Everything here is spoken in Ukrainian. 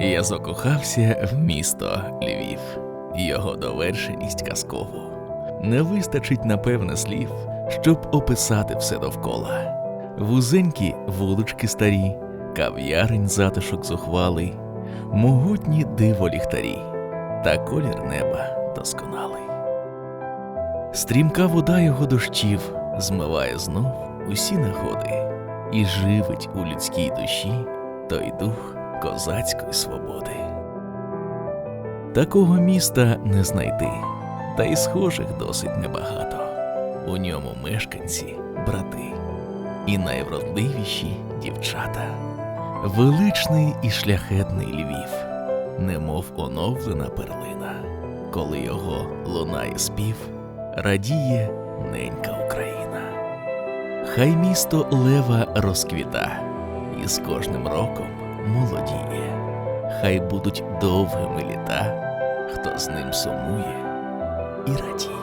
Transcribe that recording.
Я закохався в місто Львів, його довершеність казкову. Не вистачить, напевне, слів, щоб описати все довкола. Вузенькі вулички старі, кав'ярень затишок зухвалий, могутні диво ліхтарі, та колір неба досконалий. Стрімка вода його дощів змиває знов усі негоди і живить у людській душі той дух козацької свободи. Такого міста не знайти, та й схожих досить небагато. У ньому мешканці, брати, і найвродливіші дівчата. Величний і шляхетний Львів, немов оновлена перлина, коли його лунає спів, радіє ненька Україна. Хай місто Лева розквіта, і з кожним роком молодіє. Хай будуть довгими літа, хто з ним сумує і радіє.